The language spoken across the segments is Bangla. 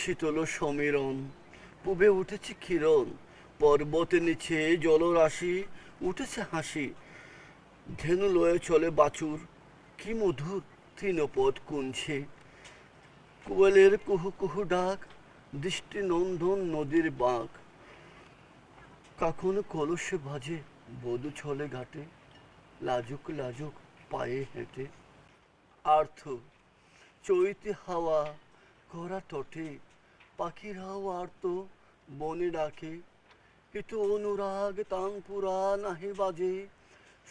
শীতল সমীরণ, পুবে উঠেছে কিরণ পর্বতে নিচে জলরাশি, উঠেছে হাসি। ধেনু লয়ে চলে বাছুর, কি মধুর তৃণপদ কুঞ্ছে। কোয়েলের কুহু কুহু ডাক, দৃষ্টি নন্দন নদীর বাঁক। কখনো কলসে বাজে, বধু ছলে ঘাটে, লাজুক লাজুক পায়ে হেঁটে। আর্থ, চৈতি হাওয়া করা তটে পাখিরাও আর্ত বনে ডাকে হিত অনুরাগ তাংপুরা নাহি বাজে,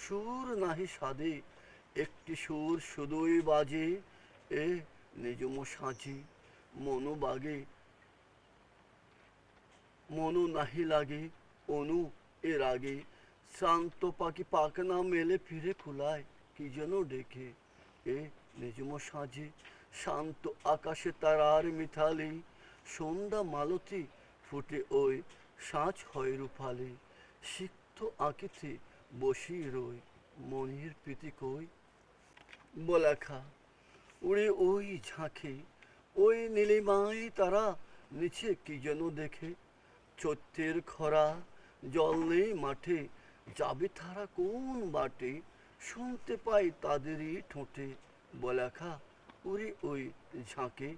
সুর নাহি সাদে, একটি সুর শুধুই বাজে, এ নিজম সাজে মনো বাগে, মনো নাহি লাগে অনু এর আগে শান্ত পাখি পাখনা মেলে ফিরে কুলায়, কি যেন ডেকে, এ নিজম সাজে শান্ত আকাশে তারার মিথালি সন্ধ্যা মালতী ফুটে ওই সাঁচ হয় রূপালি। সিক্ত আঁকিতে বসি রই, মনির প্রীতি কই? বলাখা উড়ে ওই ঝাঁকে, ওই নীলিমায় তারা নিচে কি যেন দেখে? চৈত্যের খরা জল নেই মাঠে, যাবে তারা কোন বাটে? শুনতে পাই তাদেরই ঠোঁটে। বলাখা উড়ে ওই ঝাঁকে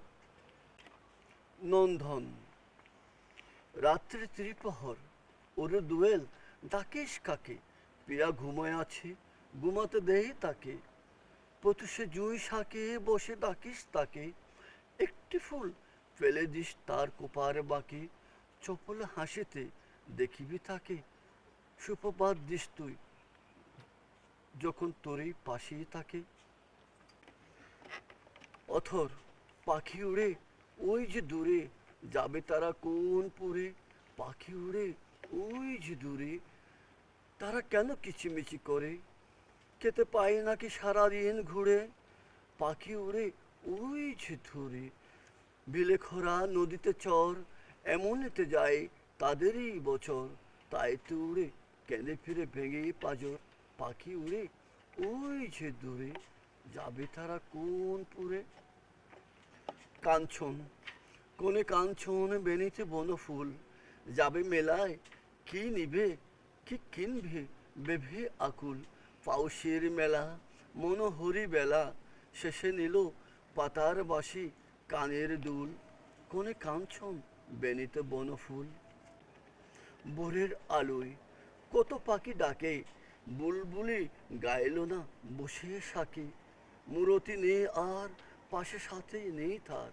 নন্দন। রাত্রে ত্রিপহর ওরে দুয়েল, ডাকিস কাকে? পিয়া ঘুমায় আছে, ঘুমাতে দেই তাকে। প্রতুষে জুই শাকে বসে ডাকিস তাকে। একটি ফুল ফেলে দিস তার কোপার বাকি। চপল হাসিতে দেখিবি তাকে। সুপ্রভাত দিস তুই, যখন তোরই পাশেই থাকে অথর পাখি উড়ে ওই যে দূরে যাবে তারা কোন পুরে? পাখি উড়ে ওই যে দূরে। তারা কেন কিচিমিচি করে? খেতে পায় নাকি সারাদিন ঘুরে? পাখি উড়ে ওই যে ধরে বিলে খরা, নদীতে চর, এমনতে যায় তাদেরই বছর। তাই তো উড়ে কেঁদে ফিরে ভেঙে পাজর। পাখি উড়ে ওই যে দূরে। যাবে তারা কোন পুরে? কাঞ্চন কোনে কাঞ্চন বেনিতে বনফুল, যাবে মেলায় কি নিবে, কি কিনবে বেভে আকুল। পাউসের মেলা, মনোহরি বেলা, শেষে নিল পাতার বাসি কানের দুল। কোনে কাঞ্চন বেনিতে বনফুল। ভোরের আলোয় কত পাখি ডাকে, বুলবুলি গাইল না বসে সাকে। মূরতি নেই আর পাশে সাথে নেই তার।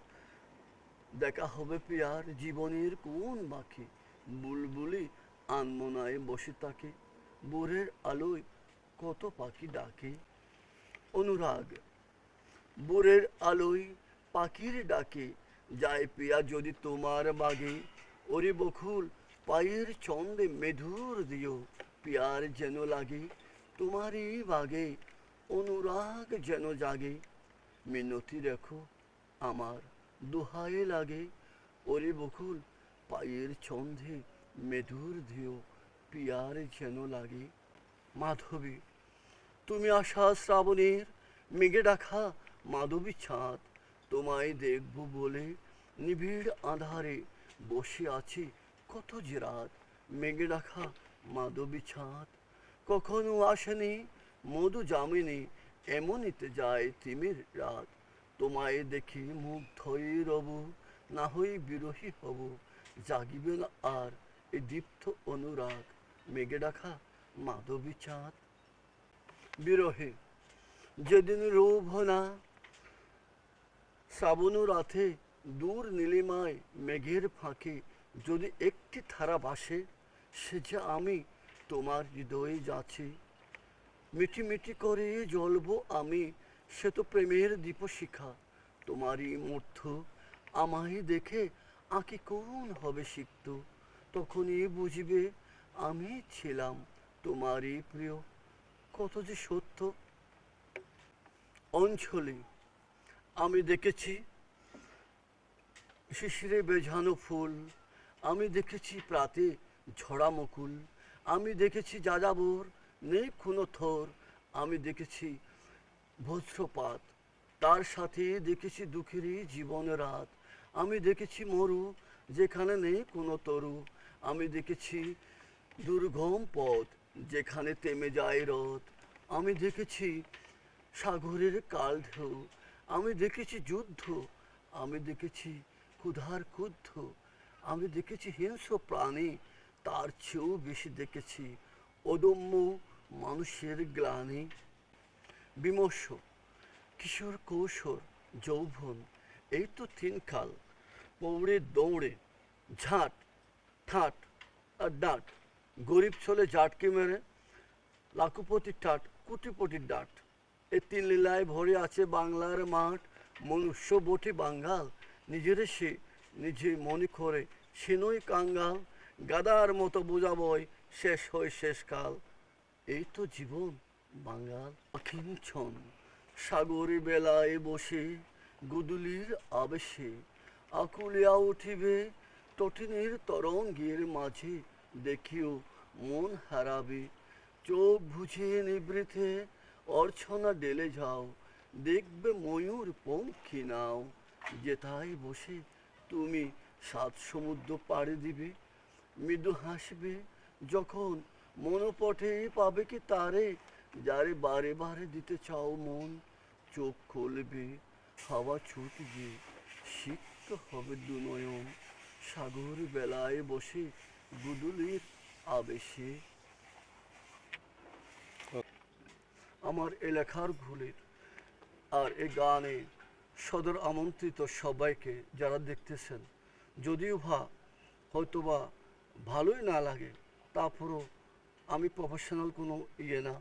দেখা হবে পিয়ার জীবনের কোন বাকি। বুলবুলি আনমনায় বসে থাকে বোরের আলোয় কত পাখি ডাকে। অনুরাগ বোরের আলোয় পাখির ডাকে, যায় পিয়া যদি তোমার বাগে। ওরে বকুল, পায়ের চন্দে মেধুর দিও, পিয়ার যেন লাগে তোমারই বাগে, অনুরাগ যেন জাগে। মিনতি দেখো, আমার দোহায় লাগে। ওরে বকুল, পায়ের ছন্দে মেধুর দিও পিয়ার যেন লাগে। মাধবী, তুমি আসা শ্রাবণের মেঘে ডাকা মাধবী ছাঁদ, তোমায় দেখব বলে নিবিড় আধারে বসে আছি কত যে রাত। মেঘে ডাকা মাধবী ছাঁদ, কখনো আসেনি মধু জামিনী এমনিতে যায় তিমির রাত? তোমায় দেখি মুখ ধরে রব, না হই বিরহী হব। জাগিবে না আর এই দীপ্ত অনুরাগ। মেঘে ডাকা মাধবী চাঁদ। বিরহে, যেদিন রোভ না, শ্রাবণ রাতে দূর নীলিমায় মেঘের ফাঁকে যদি একটি ধারা বাসে, সে যে আমি তোমার হৃদয়ে যাচ্ছি। মিটি মিটি করে জ্বলবো আমি, সে তো প্রেমের দীপশিখা। তোমারই মূর্ধ আমায় দেখে আঁকি কোন হবে সিক্ত? তখনই বুঝবে আমি ছিলাম তোমারই প্রিয়। কত যে সত্য। অঞ্চলে আমি দেখেছি শিশিরে বেঝানো ফুল, আমি দেখেছি প্রাতে ঝরা মুকুল, আমি দেখেছি যাযাবর নেই কোনো থর। আমি দেখেছি বজ্রপাত, তার সাথে দেখেছি দুঃখেরই জীবন রাত। আমি দেখেছি মরু, যেখানে নেই কোনো তরু। আমি দেখেছি দুর্গম পথ, যেখানে থেমে যায় রথ। আমি দেখেছি সাগরের কাল ঢেউ। আমি দেখেছি যুদ্ধ। আমি দেখেছি ক্ষুধার ক্ষুদ্ধ আমি দেখেছি হিংস্র প্রাণী, তার চেয়েও বেশি দেখেছি। অদম্য মানুষের গ্লানি বিমর্ষ, কিশোর কৌশল, যৌবন, এই তো তিন কাল পৌড়ে দৌড়ে, ঝাঁট, ঠাট আর ডাট, গরিব ছেলে জাটকে মেরে, লাখপতি টাট কোটিপতির ডাট, এ তিন লীলায় ভরে আছে বাংলার মাঠ, মনুষ্য বটি বাঙ্গাল, নিজের সে নিজে মনে করে, সে সেনই কাঙ্গাল, গাদার মতো বোঝাবই শেষ হয় শেষকাল। এই তো জীবন বাঙ্গাল অকিঞ্চন সাগরে বেলায় বসে গুদুলির আবেশে আকুলিয়া উঠিবে তটিনীর তরঙ্গের মাঝে। দেখিও মন হারাবে, চোখ বুঝিয়ে নিবৃতে অর্চনা ডেলে যাও। দেখবে ময়ূর পঙ্খী নাও, যেথায় বসে তুমি সাত সমুদ্র পাড়ে দিবে। মৃদু হাসবে যখন মনোপটে পাবে কি তারে? যারে বারে বারে দিতে চাও মন, চোখ খুলবে, হাওয়া ছুটবে, সিক্ত হবে দুনয়ন। সাগর বেলায় বসে গুদুলির আবেশে। আমার এলাকার ভুলের আর এ গানে সদর আমন্ত্রিত সবাইকে যারা দেখতেছেন, যদিও ভা হয়তোবা ভালোই না লাগে, তারপরও আমি প্রফেশনাল কোনো ইয়ে না।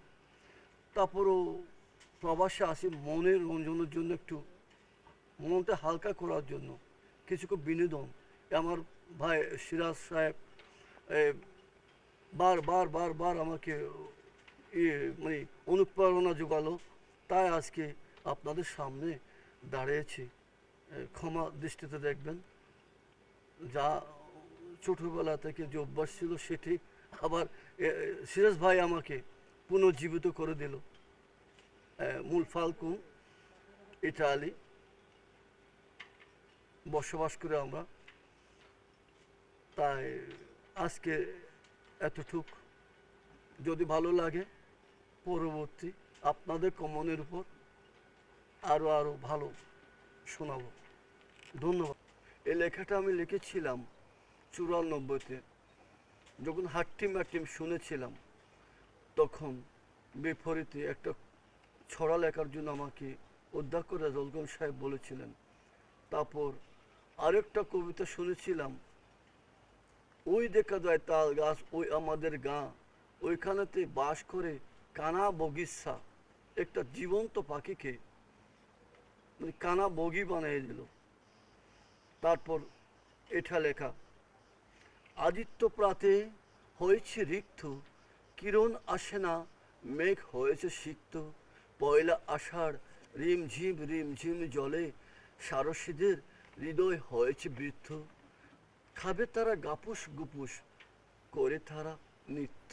তারপরও প্রবাসে আসি মনের রঞ্জনের জন্য একটু, মনটা হালকা করার জন্য। কিছুকে বিনোদন। আমার ভাই সিরাজ সাহেব বার বার বার বার আমাকে মানে অনুপ্রেরণা যোগালো। তাই আজকে আপনাদের সামনে দাঁড়িয়েছি। ক্ষমা দৃষ্টিতে দেখবেন। যা ছোটবেলা থেকে যে অভ্যাস ছিল সেটি আবার সিরাজ ভাই আমাকে পুনর্জীবিত করে দিল। মূল ফাল্কুন ইটালি বসবাস করে আমরা। তাই আজকে এতটুক। যদি ভালো লাগে, পরবর্তী আপনাদের কমনের উপর আরও আরও ভালো শোনাবো। ধন্যবাদ। এই লেখাটা আমি লিখেছিলাম চুরানব্বইতে। যখন হাট্টিম হাট্টিম শুনেছিলাম, তখন বিপরীতে একটা ছড়া লেখার জন্য আমাকে অধ্যক্ষ রেজলগঞ্জ সাহেব বলেছিলেন। তারপর আরেকটা কবিতা শুনেছিলাম, ওই দেখা যায় তাল গাছ, ওই আমাদের গা, ওইখানেতে বাস করে কানা বগিসা, একটা জীবন্ত পাখিকে মানে কানা বগি বানিয়ে দিল। তারপর এটা লেখা আদিত্য প্রাতে হয়েছে রিক্ত, কিরণ আসে না, মেঘ হয়েছে সিক্ত। পয়লা আষাঢ় রিমঝিম রিমঝিম জলে, সারসীদের হৃদয় হয়েছে বৃদ্ধ। খাবে তারা গাপুস গুপুস, করে তারা নৃত্য।